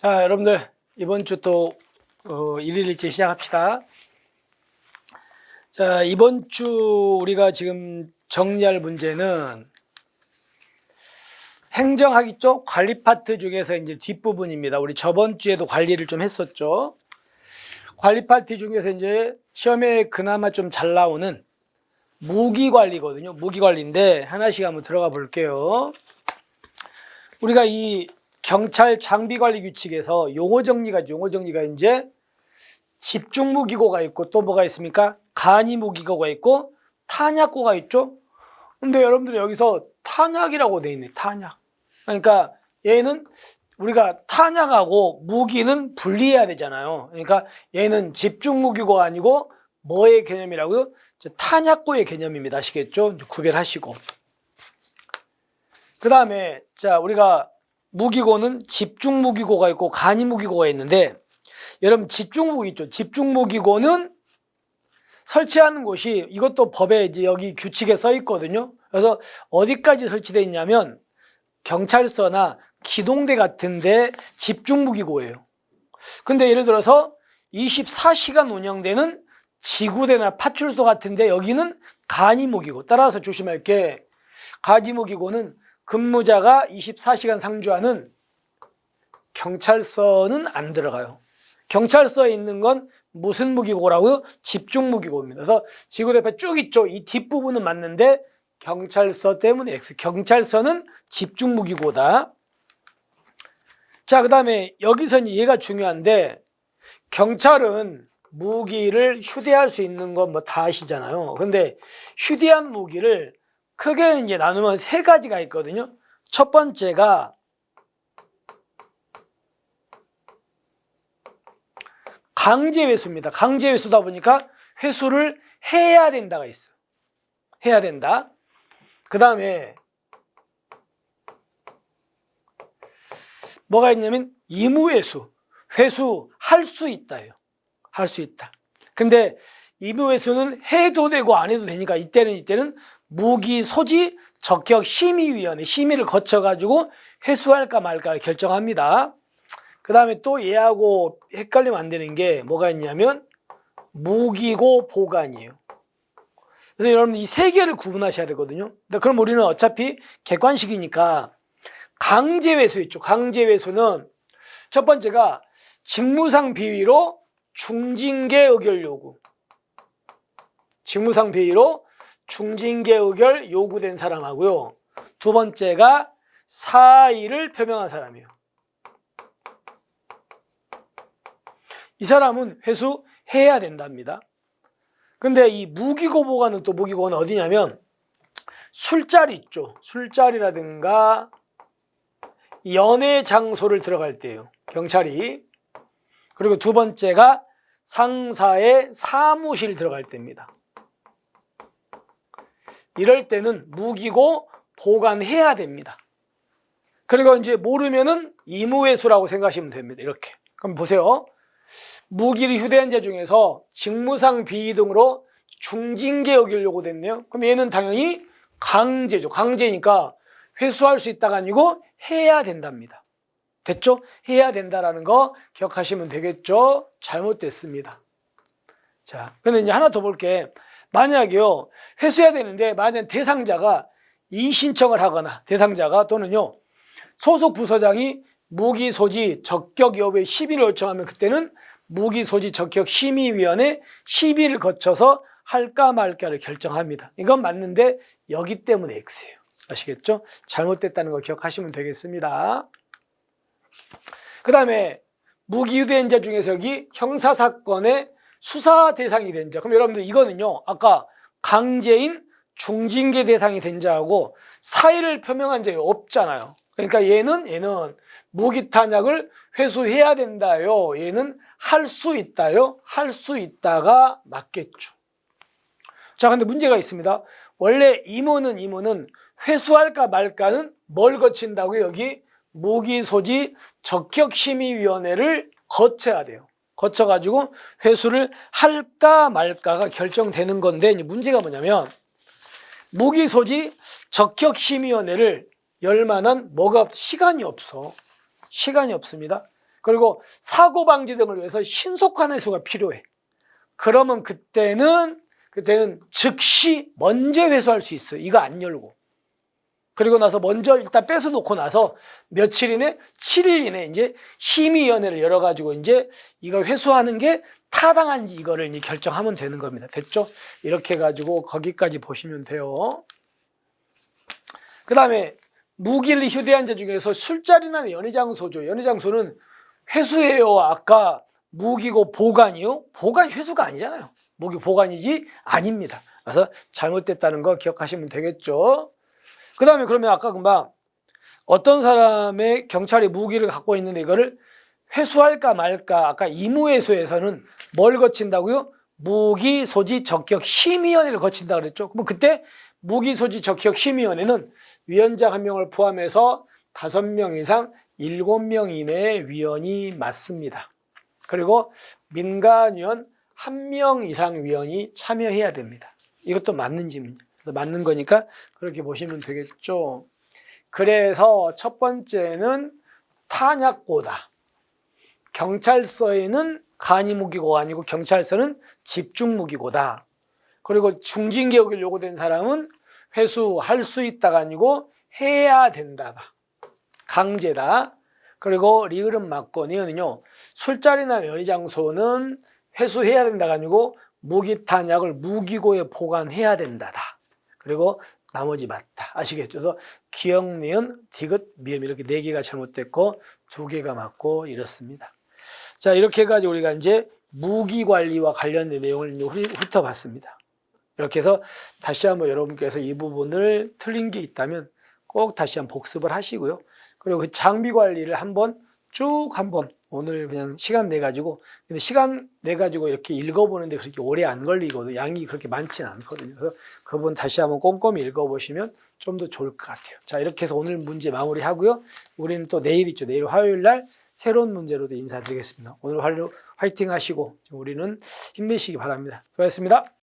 자, 여러분들 이번 주또 어, 일일일제 시작합시다. 자, 이번 주 우리가 지금 정리할 문제는 행정학기 쪽 관리 파트 중에서 이제 뒷부분입니다. 우리 저번 주에도 관리를 좀 했었죠. 관리 파트 중에서 이제 시험에 그나마 좀 잘 나오는 무기 관리거든요. 무기 관리인데 하나씩 한번 들어가 볼게요. 우리가 이 경찰 장비 관리 규칙에서 용어 정리가 용어 정리가 이제 집중 무 기고가 있고 또 뭐가 있습니까? 간이 무 기고가 있고 탄약고가 있죠. 근데 여러분들 여기서 탄약이라고 돼 있네. 탄약. 그러니까 얘는 우리가 탄약하고 무기는 분리해야 되잖아요. 그러니까 얘는 집중 무기고가 아니고 뭐의 개념이라고요? 저 탄약고의 개념입니다. 아시겠죠? 구별하시고. 그 다음에 자 우리가 무기고는 집중 무기고가 있고 간이 무기고가 있는데 여러분 집중 무기 있죠. 집중 무기고는 설치하는 곳이 이것도 법에 이제 여기 규칙에 써 있거든요. 그래서 어디까지 설치되어 있냐면 경찰서나 기동대 같은데 집중 무기고예요. 근데 예를 들어서 24시간 운영되는 지구대나 파출소 같은데 여기는 간이 무기고 따라서 조심할 게 간이 무기고는 근무자가 24시간 상주하는 경찰서는 안 들어가요. 경찰서에 있는 건 무슨 무기고라고요? 집중 무기고입니다. 그래서 지구대표 쭉 있죠. 이 뒷부분은 맞는데 경찰서 때문에 X. 경찰서는 집중 무기고다. 자, 그 다음에 여기서는 얘가 중요한데 경찰은 무기를 휴대할 수 있는 건 뭐 다 아시잖아요. 근데 휴대한 무기를 크게 이제 나누면 세 가지가 있거든요. 첫 번째가 강제 회수입니다. 강제 회수다 보니까 회수를 해야 된다가 있어요. 해야 된다. 그 다음에 뭐가 있냐면 의무회수. 회수 할 수 있다예요. 할 수 있다. 근데 의무회수는 해도 되고 안 해도 되니까 이때는 이때는 무기 소지 적격 심의위원회 심의를 거쳐가지고 회수할까 말까 결정합니다. 그 다음에 또 얘하고 헷갈리면 안 되는 게 뭐가 있냐면 무기고 보관이에요. 그래서 여러분 이 세 개를 구분하셔야 되거든요. 그럼 우리는 어차피 객관식이니까 강제 회수 있죠. 강제 회수는 첫 번째가 직무상 비위로 중징계 의결 요구. 직무상 비위로 중징계 의결 요구된 사람하고요. 두 번째가 사의를 표명한 사람이에요. 이 사람은 회수해야 된답니다. 근데 이 무기고 보관은 또 무기고는 어디냐면 술자리 있죠. 술자리라든가 연애 장소를 들어갈 때예요. 경찰이. 그리고 두 번째가 상사의 사무실 들어갈 때입니다. 이럴 때는 무기고 보관해야 됩니다. 그리고 이제 모르면은 의무회수라고 생각하시면 됩니다. 이렇게. 그럼 보세요. 무기를 휴대한 자 중에서 직무상 비위 등으로 중징계 의결 요구됐네요. 그럼 얘는 당연히 강제죠. 강제니까 회수할 수 있다가 아니고 해야 된답니다. 됐죠? 해야 된다라는 거 기억하시면 되겠죠? 잘못됐습니다. 자, 근데 이제 하나 더 볼게. 만약에요, 회수해야 되는데, 만약 대상자가 이 신청을 하거나, 대상자가 또는요, 소속 부서장이 무기 소지 적격 여부에 시비를 요청하면 그때는 무기 소지 적격 심의위원회 시비를 거쳐서 할까 말까를 결정합니다. 이건 맞는데 여기 때문에 X예요. 아시겠죠? 잘못됐다는 거 기억하시면 되겠습니다. 그 다음에 무기 유대인자 중에서 여기 형사사건의 수사 대상이 된 자. 그럼 여러분들 이거는요, 아까 강제인 중징계 대상이 된 자하고 사의를 표명한 자가 없잖아요. 그러니까 얘는, 얘는 무기 탄약을 회수해야 된다요. 얘는 할 수 있다요. 할 수 있다가 맞겠죠. 자, 근데 문제가 있습니다. 원래 임원은 임원은 회수할까 말까는 뭘 거친다고요? 여기 무기 소지 적격심의위원회를 거쳐야 돼요. 거쳐가지고 회수를 할까 말까가 결정되는 건데 문제가 뭐냐면 무기 소지 적격심의위원회를 열 만한 뭐가 없, 시간이 없어. 시간이 없습니다. 그리고 사고 방지 등을 위해서 신속한 회수가 필요해. 그러면 그때는 그때는 즉시 먼저 회수할 수 있어요. 이거 안 열고. 그리고 나서 먼저 일단 뺏어 놓고 나서 며칠 이내, 7일 이내 이제 심의위원회를 열어가지고 이제 이거 회수하는 게 타당한지 이거를 이제 결정하면 되는 겁니다. 됐죠? 이렇게 해가지고 거기까지 보시면 돼요. 그 다음에 무기를 휴대한 자 중에서 술자리나 연회장소죠. 연회장소는 회수해요. 아까 무기고 보관이요? 보관 회수가 아니잖아요. 무기 보관이지 아닙니다. 그래서 잘못됐다는 거 기억하시면 되겠죠. 그 다음에 그러면 아까 금방 어떤 사람의 경찰이 무기를 갖고 있는데 이거를 회수할까 말까 아까 임무회수에서는 뭘 거친다고요? 무기 소지 적격 심의위원회를 거친다 그랬죠. 그럼 그때 무기 소지 적격 심의위원회는 위원장 한 명을 포함해서 다섯 명 이상 일곱 명 이내의 위원이 맞습니다. 그리고 민간위원 한 명 이상 위원이 참여해야 됩니다. 이것도 맞는 질문이에요. 그래서 맞는 거니까 그렇게 보시면 되겠죠. 그래서 첫 번째는 탄약고다. 경찰서에는 간이 무기고가 아니고 경찰서는 집중 무기고다. 그리고 중징계역을 요구된 사람은 회수할 수 있다가 아니고 해야 된다다. 강제다. 그리고 리을은 맞고 니은은요. 술자리나 연희장소는 회수해야 된다가 아니고 무기탄약을 무기고에 보관해야 된다다. 그리고 나머지 맞다. 아시겠죠? 그래서 기억, 니은, 디귿, 미음 이렇게 네 개가 잘못됐고 두 개가 맞고 이렇습니다. 자, 이렇게 해가지고 우리가 이제 무기 관리와 관련된 내용을 훑어봤습니다. 이렇게 해서 다시 한번 여러분께서 이 부분을 틀린 게 있다면 꼭 다시 한번 복습을 하시고요. 그리고 그 장비 관리를 한번 쭉 한번 오늘 그냥 시간 내 가지고 근데 시간 내 가지고 이렇게 읽어보는데 그렇게 오래 안 걸리거든요. 양이 그렇게 많지는 않거든요. 그래서 그분 다시 한번 꼼꼼히 읽어보시면 좀 더 좋을 것 같아요. 자 이렇게 해서 오늘 문제 마무리 하고요. 우리는 또 내일 있죠. 내일 화요일 날 새로운 문제로도 인사드리겠습니다. 오늘 화이팅 하시고 우리는 힘내시기 바랍니다. 수고하셨습니다.